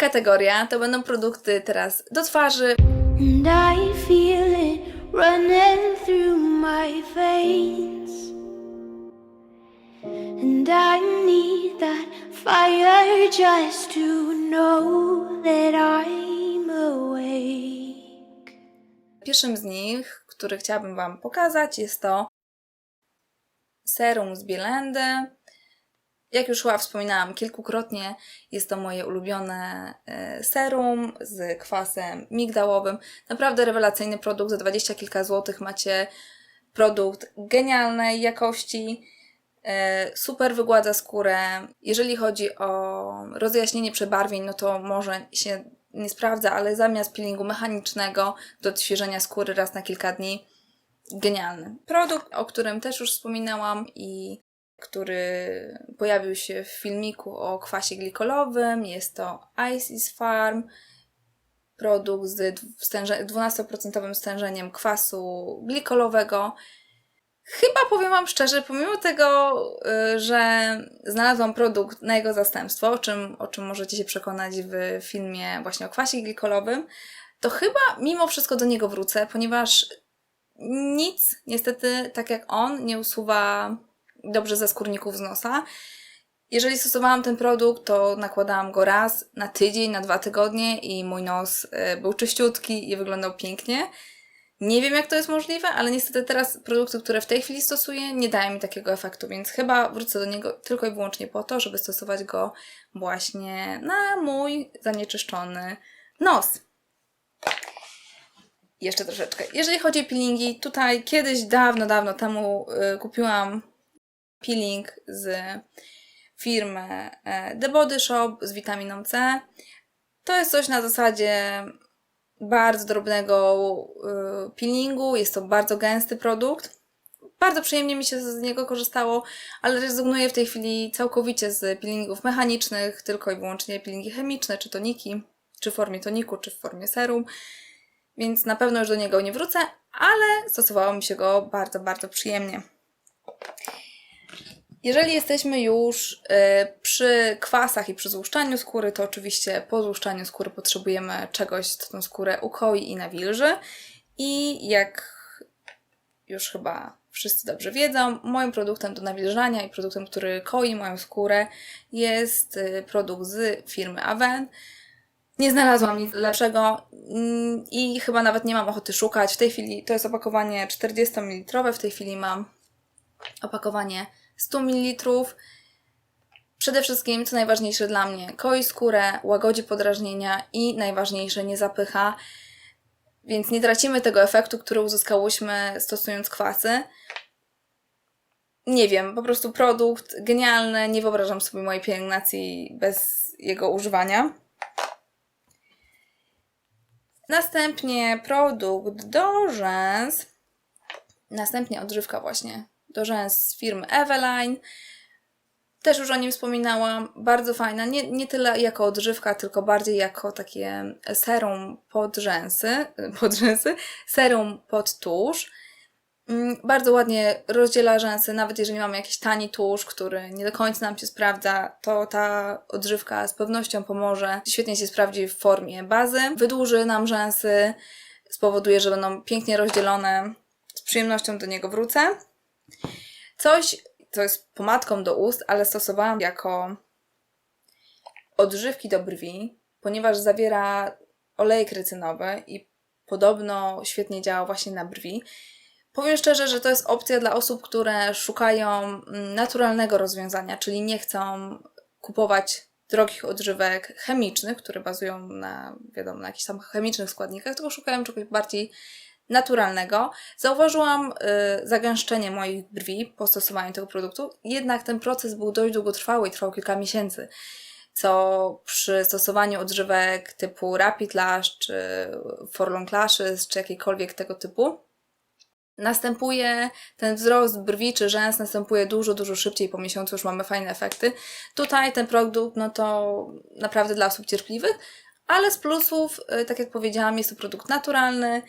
kategoria to będą produkty teraz do twarzy, And I feel it running through my veins. And I need that fire just to know that I'm awake. Pierwszym z nich, który chciałabym Wam pokazać, jest to serum z Bielendy. Jak już chyba wspominałam kilkukrotnie, jest to moje ulubione e, serum z kwasem migdałowym. Naprawdę rewelacyjny produkt, za dwadzieścia kilka złotych macie produkt genialnej jakości. E, Super wygładza skórę. Jeżeli chodzi o rozjaśnienie przebarwień, no to może się nie sprawdza, ale zamiast peelingu mechanicznego do odświeżenia skóry raz na kilka dni, genialny. Produkt, o którym też już wspominałam i który pojawił się w filmiku o kwasie glikolowym, jest to Isis Farm. Produkt z stęże- 12% stężeniem kwasu glikolowego. Chyba powiem Wam szczerze, pomimo tego, y, że znalazłam produkt na jego zastępstwo, o czym, o czym możecie się przekonać w filmie właśnie o kwasie glikolowym, to chyba mimo wszystko do niego wrócę, ponieważ nic niestety, tak jak on, nie usuwa dobrze ze skórników z nosa. Jeżeli stosowałam ten produkt, to nakładałam go raz na tydzień, na dwa tygodnie i mój nos y, był czyściutki i wyglądał pięknie. Nie wiem, jak to jest możliwe, ale niestety teraz produkty, które w tej chwili stosuję, nie dają mi takiego efektu, więc chyba wrócę do niego tylko i wyłącznie po to, żeby stosować go właśnie na mój zanieczyszczony nos. Jeszcze troszeczkę. Jeżeli chodzi o peelingi, tutaj kiedyś, dawno, dawno temu y, kupiłam peeling z firmy e, The Body Shop z witaminą C. To jest coś na zasadzie bardzo drobnego y, peelingu. Jest to bardzo gęsty produkt. Bardzo przyjemnie mi się z niego korzystało, ale rezygnuję w tej chwili całkowicie z peelingów mechanicznych, tylko i wyłącznie peelingi chemiczne, czy toniki, czy w formie toniku, czy w formie serum. Więc na pewno już do niego nie wrócę, ale stosowało mi się go bardzo, bardzo przyjemnie. Jeżeli jesteśmy już y, przy kwasach i przy złuszczaniu skóry, to oczywiście po złuszczaniu skóry potrzebujemy czegoś, co tą skórę ukoi i nawilży. I jak już chyba wszyscy dobrze wiedzą, moim produktem do nawilżania i produktem, który koi moją skórę jest y, produkt z firmy Aven. Nie znalazłam nic lepszego mm, i chyba nawet nie mam ochoty szukać. W tej chwili to jest opakowanie 40 ml, w tej chwili mam opakowanie 100 ml. Przede wszystkim, co najważniejsze dla mnie, koi skórę, łagodzi podrażnienia i najważniejsze, nie zapycha. Więc nie tracimy tego efektu, który uzyskałyśmy stosując kwasy. Nie wiem, po prostu produkt genialny. Nie wyobrażam sobie mojej pielęgnacji bez jego używania. Następnie produkt do rzęs. Następnie odżywka właśnie do rzęs z firmy Eveline. Też już o nim wspominałam. Bardzo fajna. Nie, nie tyle jako odżywka, tylko bardziej jako takie serum pod rzęsy. Pod rzęsy. Serum pod tusz. Mm, Bardzo ładnie rozdziela rzęsy, nawet jeżeli mamy jakiś tani tusz, który nie do końca nam się sprawdza, to ta odżywka z pewnością pomoże. Świetnie się sprawdzi w formie bazy. Wydłuży nam rzęsy, spowoduje, że będą pięknie rozdzielone. Z przyjemnością do niego wrócę. Coś, co jest pomadką do ust, ale stosowałam jako odżywki do brwi, ponieważ zawiera olejek rycynowy i podobno świetnie działa właśnie na brwi. Powiem szczerze, że to jest opcja dla osób, które szukają mm, naturalnego rozwiązania, czyli nie chcą kupować drogich odżywek chemicznych, które bazują na, wiadomo, na jakichś tam chemicznych składnikach, tylko szukają czegoś bardziej naturalnego. Zauważyłam y, zagęszczenie moich brwi po stosowaniu tego produktu, jednak ten proces był dość długotrwały i trwał kilka miesięcy, co przy stosowaniu odżywek typu Rapid Lash, czy Forlong Lashes, czy jakiejkolwiek tego typu, następuje ten wzrost brwi czy rzęs następuje dużo, dużo szybciej, po miesiącu już mamy fajne efekty. Tutaj ten produkt, no to naprawdę dla osób cierpliwych, ale z plusów, y, tak jak powiedziałam, jest to produkt naturalny,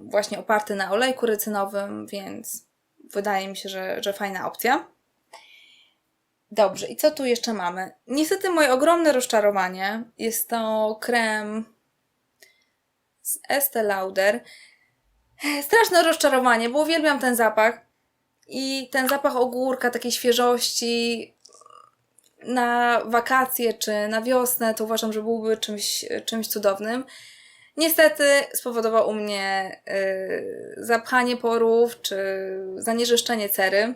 właśnie oparty na olejku rycynowym, więc wydaje mi się, że, że fajna opcja. Dobrze, i co tu jeszcze mamy? Niestety moje ogromne rozczarowanie jest to krem z Estee Lauder. Straszne rozczarowanie, bo uwielbiam ten zapach. I ten zapach ogórka, takiej świeżości na wakacje czy na wiosnę, to uważam, że byłby czymś, czymś cudownym. Niestety spowodował u mnie y, zapchanie porów czy zanieczyszczenie cery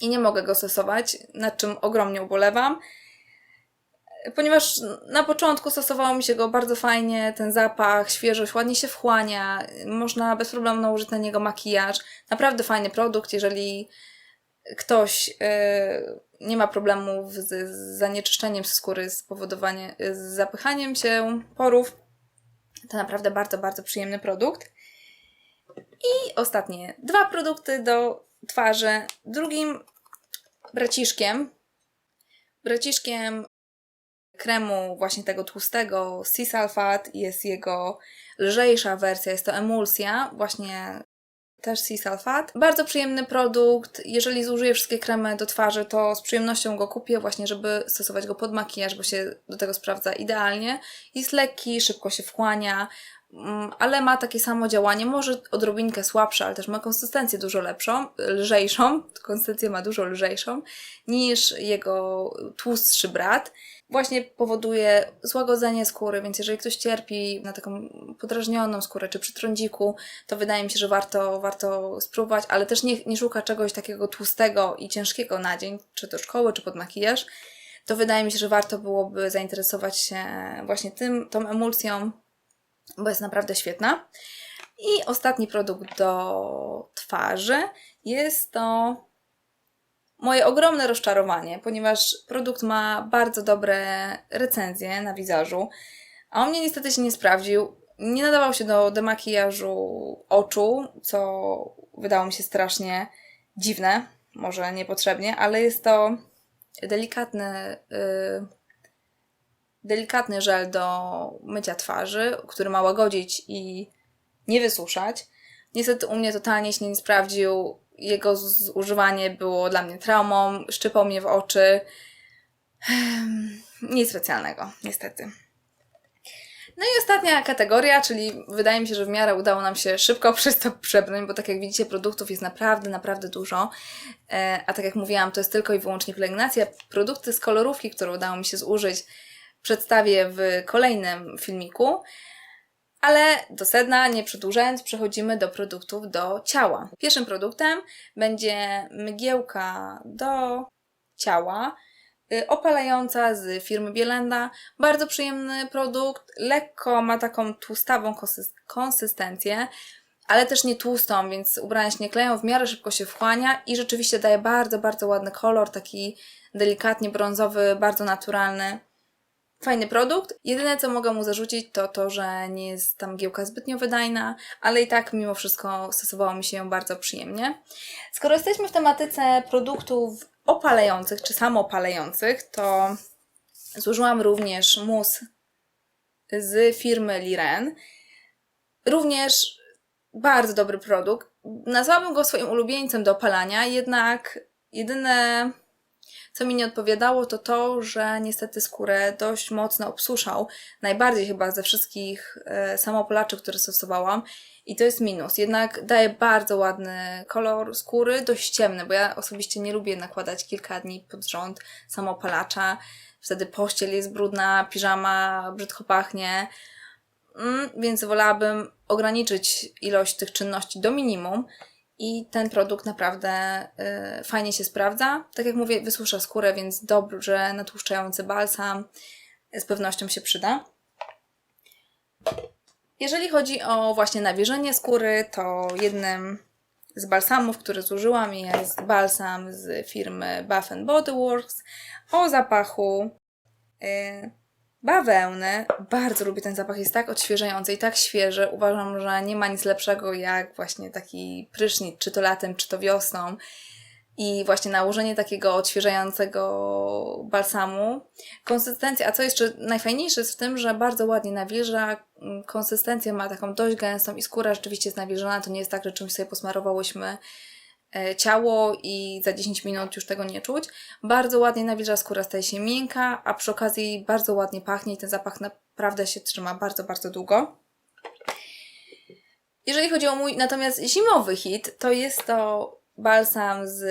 i nie mogę go stosować, nad czym ogromnie ubolewam. Ponieważ na początku stosowało mi się go bardzo fajnie, ten zapach, świeżość, ładnie się wchłania, można bez problemu nałożyć na niego makijaż. Naprawdę fajny produkt, jeżeli ktoś y, nie ma problemów z, z zanieczyszczeniem skóry, spowodowanie, z zapychaniem się porów, to naprawdę bardzo, bardzo przyjemny produkt. I ostatnie dwa produkty do twarzy. Drugim braciszkiem, braciszkiem kremu właśnie tego tłustego sea sulfat jest jego lżejsza wersja, jest to emulsja, właśnie też sea sulfat. Bardzo przyjemny produkt. Jeżeli zużyję wszystkie kremy do twarzy, to z przyjemnością go kupię właśnie, żeby stosować go pod makijaż, bo się do tego sprawdza idealnie. Jest lekki, szybko się wchłania, mm, ale ma takie samo działanie, może odrobinkę słabsze, ale też ma konsystencję dużo lepszą, lżejszą, konsystencję ma dużo lżejszą niż jego tłustszy brat. Właśnie powoduje złagodzenie skóry, więc jeżeli ktoś cierpi na taką podrażnioną skórę czy przy trądziku, to wydaje mi się, że warto, warto spróbować, ale też nie, nie szuka czegoś takiego tłustego i ciężkiego na dzień, czy do szkoły, czy pod makijaż, to wydaje mi się, że warto byłoby zainteresować się właśnie tym, tą emulsją, bo jest naprawdę świetna. I ostatni produkt do twarzy jest to moje ogromne rozczarowanie, ponieważ produkt ma bardzo dobre recenzje na wizażu, a on mnie niestety się nie sprawdził. Nie nadawał się do demakijażu oczu, co wydało mi się strasznie dziwne, może niepotrzebnie, ale jest to delikatny, yy, delikatny żel do mycia twarzy, który ma łagodzić i nie wysuszać. Niestety u mnie totalnie się nie sprawdził. Jego zużywanie było dla mnie traumą, szczypał mnie w oczy. Nic specjalnego, niestety. No i ostatnia kategoria, czyli wydaje mi się, że w miarę udało nam się szybko przez to przebrnąć, bo tak jak widzicie, produktów jest naprawdę, naprawdę dużo. E, a tak jak mówiłam, to jest tylko i wyłącznie pielęgnacja. Produkty z kolorówki, które udało mi się zużyć, przedstawię w kolejnym filmiku. Ale do sedna, nie przedłużając, przechodzimy do produktów do ciała. Pierwszym produktem będzie mgiełka do ciała, y, opalająca z firmy Bielenda. Bardzo przyjemny produkt, lekko ma taką tłustawą konsys- konsystencję, ale też nie tłustą, więc ubrania się nie kleją, w miarę szybko się wchłania i rzeczywiście daje bardzo, bardzo ładny kolor, taki delikatnie brązowy, bardzo naturalny. Fajny produkt. Jedyne, co mogę mu zarzucić, to to, że nie jest tam giełka zbytnio wydajna, ale i tak mimo wszystko stosowało mi się ją bardzo przyjemnie. Skoro jesteśmy w tematyce produktów opalających czy samoopalających, to zużyłam również mus z firmy Liren. Również bardzo dobry produkt. Nazwałabym go swoim ulubieńcem do opalania, jednak jedyne co mi nie odpowiadało, to to, że niestety skórę dość mocno obsuszał. Najbardziej chyba ze wszystkich e, samopalaczy, które stosowałam. I to jest minus. Jednak daje bardzo ładny kolor skóry, dość ciemny, bo ja osobiście nie lubię nakładać kilka dni pod rząd samopalacza. Wtedy pościel jest brudna, piżama brzydko pachnie. Mm, więc wolałabym ograniczyć ilość tych czynności do minimum. I ten produkt naprawdę y, fajnie się sprawdza. Tak jak mówię, wysusza skórę, więc dobrze natłuszczający balsam z pewnością się przyda. Jeżeli chodzi o właśnie nawilżenie skóry, to jednym z balsamów, który zużyłam jest balsam z firmy Bath Body Works o zapachu y, bawełny. Bardzo lubię ten zapach, jest tak odświeżający i tak świeży. Uważam, że nie ma nic lepszego jak właśnie taki prysznic, czy to latem, czy to wiosną. I właśnie nałożenie takiego odświeżającego balsamu. Konsystencja, a co jeszcze najfajniejsze jest w tym, że bardzo ładnie nawilża. Mm, Konsystencję ma taką dość gęstą i skóra rzeczywiście jest nawilżona. To nie jest tak, że czymś sobie posmarowałyśmy ciało i za 10 minut już tego nie czuć. Bardzo ładnie nawilża skóra, staje się miękka, a przy okazji bardzo ładnie pachnie i ten zapach naprawdę się trzyma bardzo, bardzo długo. Jeżeli chodzi o mój natomiast zimowy hit, to jest to balsam z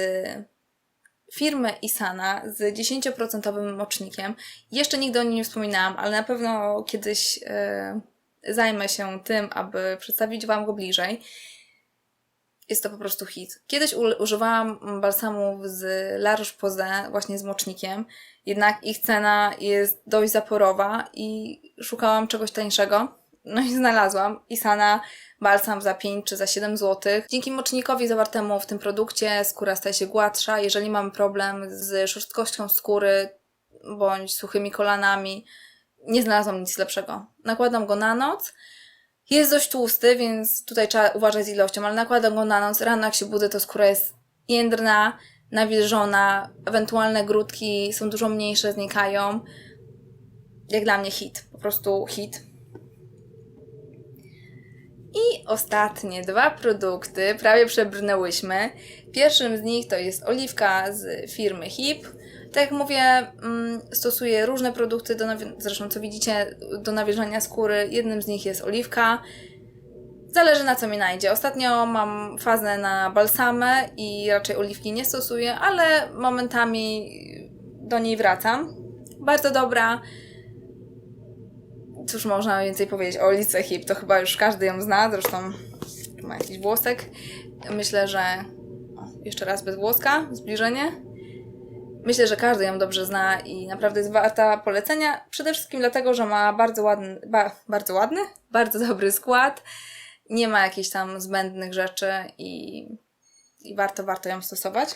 firmy Isana z 10% mocznikiem. Jeszcze nigdy o nim nie wspominałam, ale na pewno kiedyś e, zajmę się tym, aby przedstawić Wam go bliżej. Jest to po prostu hit. Kiedyś używałam balsamów z La Roche-Posay właśnie z mocznikiem, jednak ich cena jest dość zaporowa i szukałam czegoś tańszego. No i znalazłam Isana balsam za 5 czy za 7 zł. Dzięki mocznikowi zawartemu w tym produkcie skóra staje się gładsza. Jeżeli mamy problem z szorstkością skóry bądź suchymi kolanami, nie znalazłam nic lepszego. Nakładam go na noc. Jest dość tłusty, więc tutaj trzeba uważać z ilością, ale nakładam go na noc. Rano jak się budzę, to skóra jest jędrna, nawilżona, ewentualne grudki są dużo mniejsze, znikają. Jak dla mnie hit, po prostu hit. I ostatnie dwa produkty prawie przebrnęłyśmy. Pierwszym z nich to jest oliwka z firmy HIP. Tak jak mówię, mm, stosuję różne produkty, do zresztą co widzicie, do nawilżania skóry. Jednym z nich jest oliwka. Zależy na co mi najdzie. Ostatnio mam fazę na balsamę i raczej oliwki nie stosuję, ale momentami do niej wracam. Bardzo dobra. Cóż można więcej powiedzieć o Olice Hip? To chyba już każdy ją zna, zresztą ma jakiś włosek. Myślę, że... O, jeszcze raz bez włoska, zbliżenie. Myślę, że każdy ją dobrze zna i naprawdę jest warta polecenia. Przede wszystkim dlatego, że ma bardzo ładny, ba, bardzo ładny, bardzo dobry skład. Nie ma jakichś tam zbędnych rzeczy i, i warto, warto ją stosować.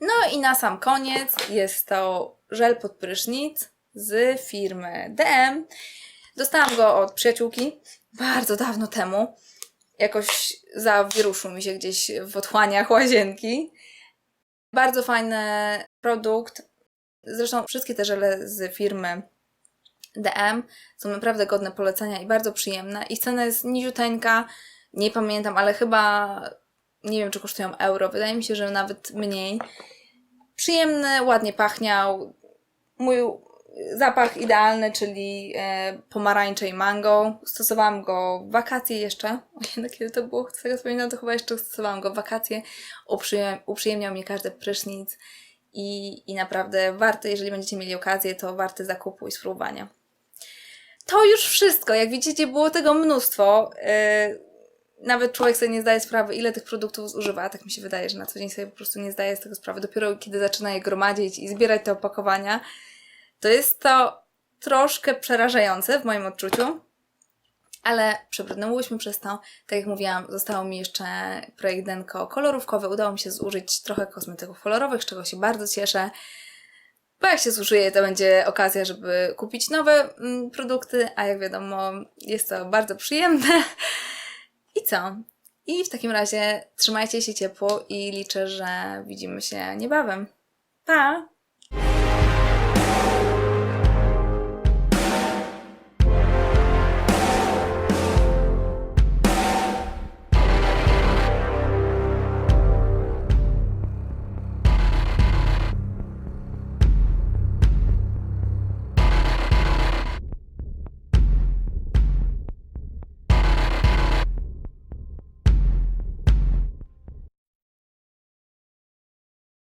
No i na sam koniec jest to żel pod prysznic z firmy DM. Dostałam go od przyjaciółki bardzo dawno temu. Jakoś zawiruszył mi się gdzieś w otchłaniach łazienki. Bardzo fajny produkt. Zresztą wszystkie te żele z firmy DM są naprawdę godne polecenia i bardzo przyjemne. Ich cena jest niziuteńka, nie pamiętam, ale chyba nie wiem, czy kosztują euro. Wydaje mi się, że nawet mniej. Przyjemny, ładnie pachniał. Mój zapach idealny, czyli e, pomarańcze i mango. Stosowałam go w wakacje jeszcze. Ojej, kiedy to było, z tego wspominam, to chyba jeszcze stosowałam go w wakacje. Uprzyjem, uprzyjemniał mi każdy prysznic i, i naprawdę warty, jeżeli będziecie mieli okazję, to warty zakupu i spróbowania. To już wszystko. Jak widzicie, było tego mnóstwo. E, nawet człowiek sobie nie zdaje sprawy, ile tych produktów zużywa. Tak mi się wydaje, że na co dzień sobie po prostu nie zdaje z tego sprawy. Dopiero kiedy zaczyna je gromadzić i zbierać te opakowania, to jest to troszkę przerażające w moim odczuciu, ale przebrnęłyśmy przez to. Tak jak mówiłam, zostało mi jeszcze projekt Denko kolorówkowy. Udało mi się zużyć trochę kosmetyków kolorowych, z czego się bardzo cieszę. Bo jak się zużyje, to będzie okazja, żeby kupić nowe mm, produkty, a jak wiadomo, jest to bardzo przyjemne. I co? I w takim razie trzymajcie się ciepło i liczę, że widzimy się niebawem. Pa!